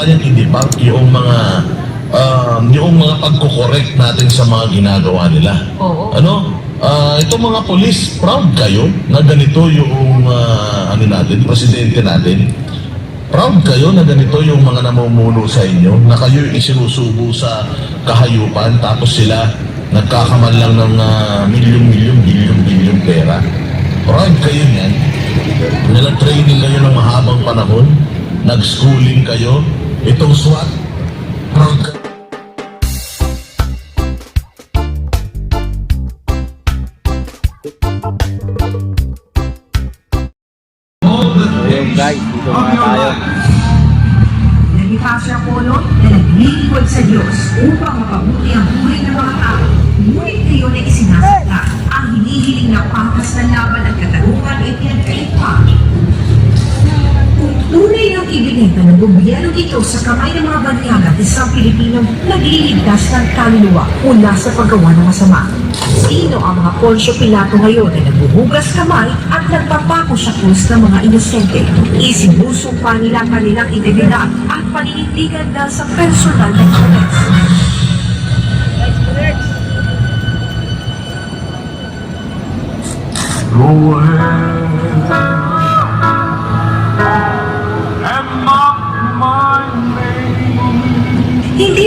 kayang i-debunk yung mga um, yung mga pagko-correct natin sa mga ginagawa nila. Oo. Ano? Ah, itong mga polis, proud kayo na ganito yung ah, ano natin, presidente natin. Proud kayo na ganito yung mga namumuno sa inyo, na kayo isinusubo sa kahayupan, tapos sila nagkakaman lang ng ah, milyon-milyon, bilyon-bilyon pera. Proud kayo niyan. Nag-training kayo ng mahabang panahon, nag-schooling kayo, itong SWAT, kayo. Ayun guys, dito na tayo. Nagita si Apollo na naglilingkod sa Diyos upang mapabuti ang buhay ng mga tao. Ngunit ngayon ay isinasakla ang hinihiling na patas ng laban at katarungan ay pinagkait pa. Kung tunay ng ibinenta ng gobyerno ito sa kamay ng mga banyaga at isang Pilipinong nagliligtas ng kaluluwa mula sa paggawa ng masama. Sino ang mga Poncio Pilato ngayon na nagbubugas kamay at nagpapako sa krus ng mga inosente? Isinusumpa nila ang kanilang integridad at paninindigan dahil sa personal na interes. Go ahead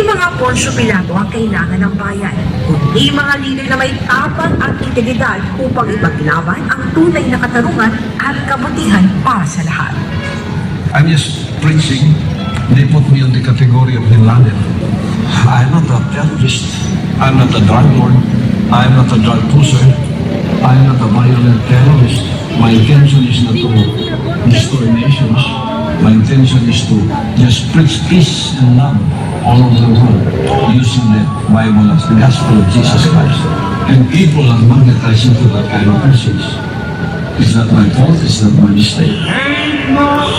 Hindi mga Poncio Pilato ang kailangan ng bayan, kundi mga lider na may tapang at integridad upang ipaglaban ang tunay na katarungan at kabutihan para sa lahat. I'm just preaching. They put me on the category of Bin Laden. I'm not a terrorist. I'm not a drug lord. I'm not a drug pusher. I'm not a violent terrorist. My intention is not to destroy nations. My intention is to just preach peace and love all over the world using the Bible as the gospel of Jesus Christ. And people are magnetized into that kind of message. It's not my fault, it's not my mistake. Ain't no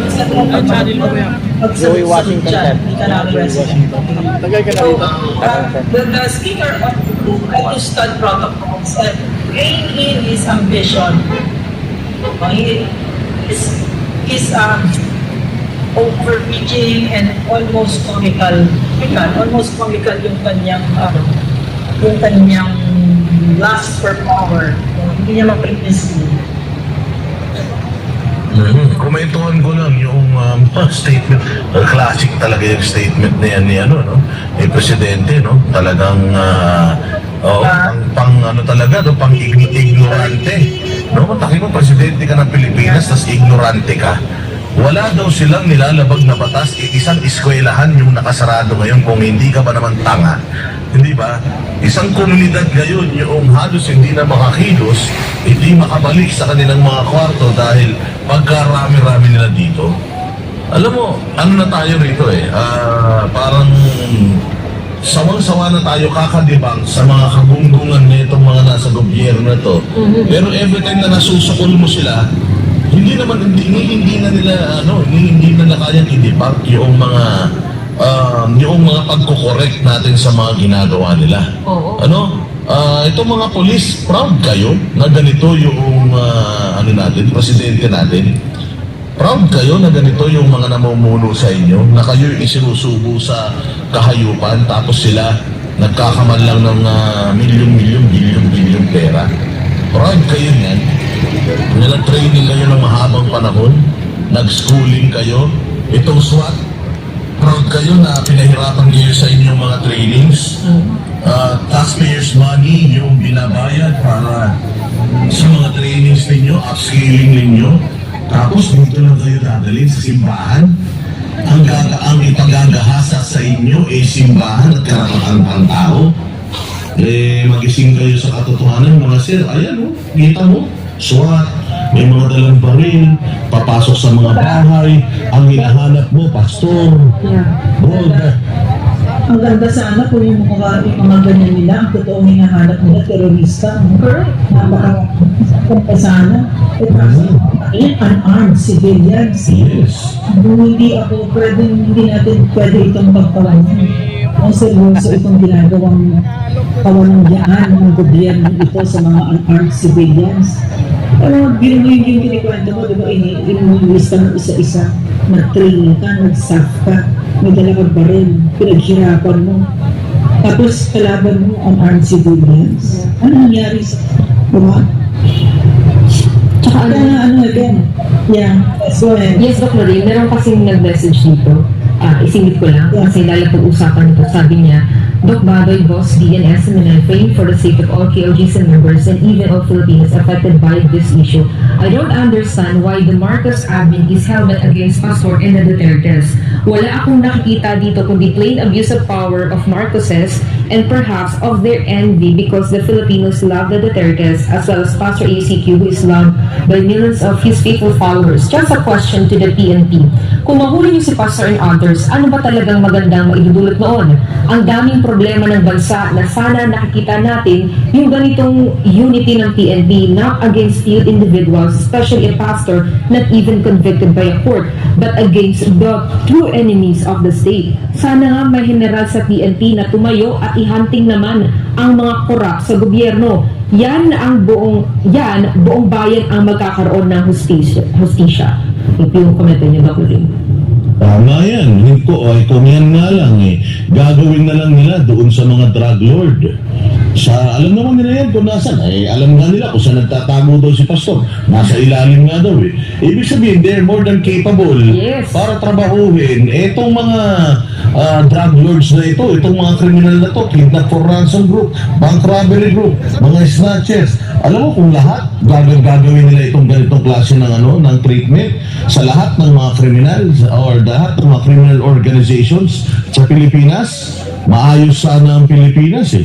Ang channel mo yan? Joey Washington. Ted. Hindi ka na rito. the, speaker of Houston Protocol said, rein in his ambition. Uh, he, his, his um, overreaching and almost comical, comical, almost comical yung kanyang, uh, yung kanyang for power. Uh, hindi niya ma-witness Mhm. Komentuhan ko lang yung um, statement. Uh, classic talaga yung statement na yan ni ano, no? Ni Presidente, no? Talagang uh, oh, pang, pang ano talaga, no? Pang ign- ignorante. No? Taki mo, Presidente ka ng Pilipinas, tas ignorante ka. Wala daw silang nilalabag na batas, isang eskwelahan yung nakasarado ngayon kung hindi ka ba naman tanga. Hindi ba? Isang komunidad ngayon yung halos hindi na makakilos, hindi makabalik sa kanilang mga kwarto dahil pagkarami-rami nila dito. Alam mo, ano na tayo rito eh, ah, parang sawang-sawa na tayo kakadibang sa mga kabunggungan na itong mga nasa gobyerno na to. Pero every time na nasusukol mo sila, hindi naman hindi, hindi, na nila ano, hindi, hindi na nila kayang i-debunk yung mga um, yung mga pagko-correct natin sa mga ginagawa nila. Oo. Ano? Ah, itong mga polis, proud kayo na ganito yung ah, ano natin, presidente natin. Proud kayo na ganito yung mga namumuno sa inyo, na kayo yung isinusubo sa kahayupan, tapos sila nagkakaman lang ng ah, milyon-milyon, bilyon-bilyon pera. Proud kayo niyan. Nag-training kayo ng mahabang panahon, nag-schooling kayo, itong SWAT, proud kayo na pinahirapan kayo sa inyong mga trainings. Uh, taxpayers' money, sa mga trainings ninyo, upscaling ninyo, tapos dito lang kayo dadalhin sa simbahan. Ang, gaga, ang ipagagahasa sa inyo ay simbahan at karapatan pang tao. Eh, magising kayo sa katotohanan, mga sir. Ayan, oh, kita mo, SWAT, may mga dalang baril, papasok sa mga bahay, ang hinahanap mo, pastor, Lord, Ang ganda sana kung yung mga, yung mga ganyan nila, ang totoong hinahanap nila, terorista. Correct. Napaka sana. Eh, kaso, yun, unarmed civilians. yes. Kung hindi ako, pwede, hindi natin pwede itong pagtawanan. Ang seryoso itong ginagawang kawalangyaan ng gobyerno ito sa mga unarmed civilians. Pero yun yung yung kinikwento mo, di ba, ini- inilista mo isa-isa, nag-training ka, nag-staff ka, may dala kang baril, pinaghirapan mo. Tapos kalaban mo unarmed civilians. Ano nangyari sa, di ba? Tsaka ano, ano again, yeah, that's why. yes, Dr. Ray, meron kasing nag-message dito. Ah, isingit ko lang, kasi lalo pag-usapan nito, sabi niya, Doc Badoy, Boss, DNS, and praying for the sake of all KOGs and members and even all Filipinos affected by this issue. I don't understand why the Marcos admin is held against Pastor and the Dutertes. Wala akong nakikita dito kundi plain abuse of power of Marcoses and perhaps of their envy because the Filipinos love the Dutertes as well as Pastor ACQ who is loved by millions of his faithful followers. Just a question to the PNP. Kung mahuli niyo si Pastor and others, ano ba talagang magandang maidudulot noon? Ang daming problema ng bansa na sana nakikita natin yung ganitong unity ng PNP not against few individuals, especially a pastor not even convicted by a court, but against the true enemies of the state. Sana nga may general sa PNP na tumayo at ihunting naman ang mga korap sa gobyerno. Yan ang buong yan buong bayan ang magkakaroon ng hustisya. hustisya. Ito yung komento niyo, Dr. Tama yan. Hindi ko, ay kung yan nga lang eh. Gagawin na lang nila doon sa mga drug lord. Sa, alam naman nila yan kung nasan. Eh, alam nga nila kung saan nagtatago daw si pastor. Nasa ilalim nga daw eh. Ibig sabihin, they're more than capable Yes. para trabahuhin. Etong mga ah, drug lords na ito, itong mga kriminal na to, kidnap for ransom group, bank robbery group, mga snatchers. Alam mo kung lahat, gagawin, gagawin nila itong ganitong klase ng ano, ng treatment sa lahat ng mga kriminal or lahat ng mga criminal organizations sa Pilipinas, maayos sana ang Pilipinas eh.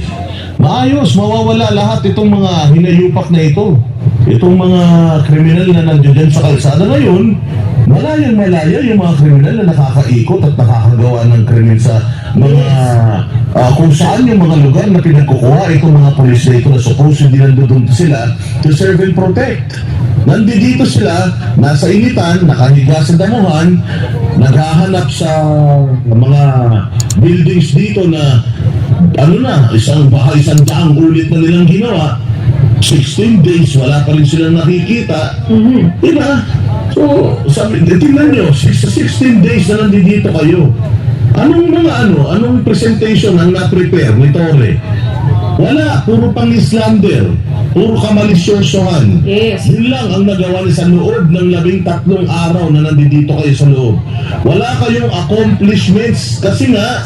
Maayos, mawawala lahat itong mga hinayupak na ito. Itong mga kriminal na nandiyan dyan sa kalsada ngayon, malayang malaya yung mga kriminal na nakakaikot at nakakagawa ng krimen sa mga ah, kung saan yung mga lugar na pinagkukuha itong mga polis na ito na supposedly nandun sila to serve and protect. Nandito sila, nasa initan, nakahiga sa damuhan, naghahanap sa mga buildings dito na ano na, isang baka isang daang ulit na nilang ginawa, 16 days, wala pa rin silang nakikita. Diba? So, sabi, tingnan nyo, sa 16 days na nandito kayo. Anong mga ano, anong presentation ang na-prepare ni Torre? Wala, puro pang slander, puro kamalisyosohan. Yes. Yun lang ang nagawa niya sa loob ng labing tatlong araw na nandito kayo sa loob. Wala kayong accomplishments kasi nga,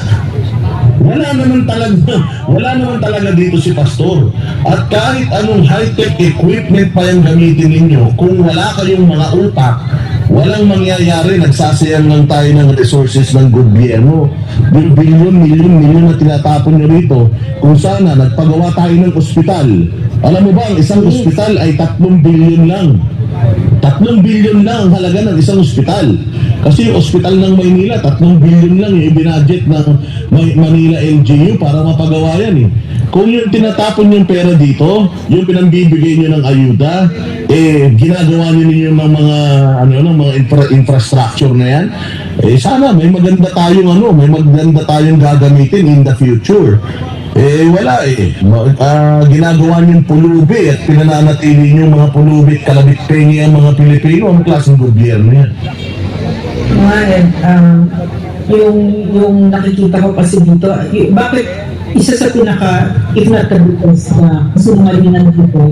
wala naman talaga, wala naman talaga dito si Pastor. At kahit anong high-tech equipment pa yung gamitin ninyo, kung wala kayong mga utak, walang mangyayari, nagsasayang lang tayo ng resources ng gobyerno. Yung bilyon, milyon, milyon na tinatapon nyo rito, kung sana nagpagawa tayo ng ospital. Alam mo ba, ang isang ospital ay 3 bilyon lang. Tatlong bilyon lang ang halaga ng isang ospital. Kasi yung ospital ng Maynila, tatlong bilyon lang yung ibinadget ng Manila LGU para mapagawa yan eh. Kung yung tinatapon yung pera dito, yung pinambibigay nyo ng ayuda, eh, ginagawa nyo ninyo ng mga, ano, ng mga infra- infrastructure na yan, eh, sana may maganda tayong, ano, may maganda tayong gagamitin in the future. Eh, wala eh. Ah, ginagawa niyong pulubi at pinananatili niyong mga pulubi at kalabit pengi ang mga Pilipino. Ang klaseng gobyerno yan. Ngayon, um, yung, yung nakikita ko kasi dito, bakit isa sa pinaka, if not the biggest na kasunungalingan dito,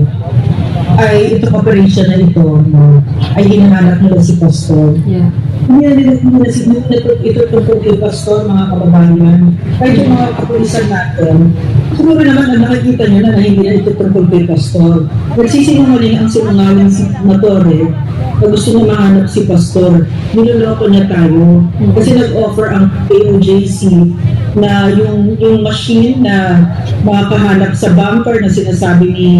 ay itong operation na ito, no, ay hinahanap nila si Pastor. Yeah. Hindi na nila na ito, ito tungkol kay Pastor, mga kababayan. Kahit yung mga kapulisan natin, siguro naman ang nakikita nyo na na hindi na ito tungkol kay Pastor. Nagsisinungaling ang sinungaling si Matore na gusto na mahanap si Pastor. Niloloko niya tayo. Kasi nag-offer ang AOJC na yung yung machine na makakahanap sa bunker na sinasabi ni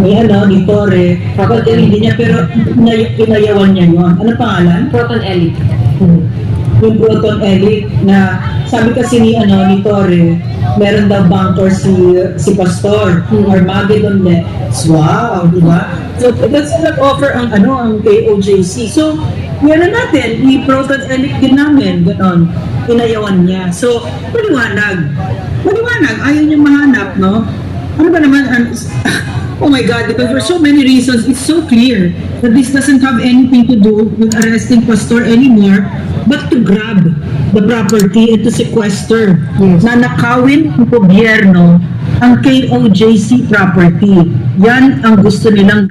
ni ano ni Torre kapag hindi niya pero inay- inayawan niya yun. Ano pangalan? Proton Elite. yung Proton Elite na sabi kasi ni ano ni Torre meron daw bunker si si Pastor Armageddon Nets wow di ba? So that's what offer ang ano ang KOJC so meron natin ni Proton Elite din namin ganon inayawan niya. So maliwanag maliwanag ayaw niya mahanap no? Ano ba naman an- Oh my God, because for so many reasons, it's so clear that this doesn't have anything to do with arresting Pastor anymore, but to grab the property and to sequester. Na nakawin ng gobyerno ang KOJC property. Yan ang gusto nilang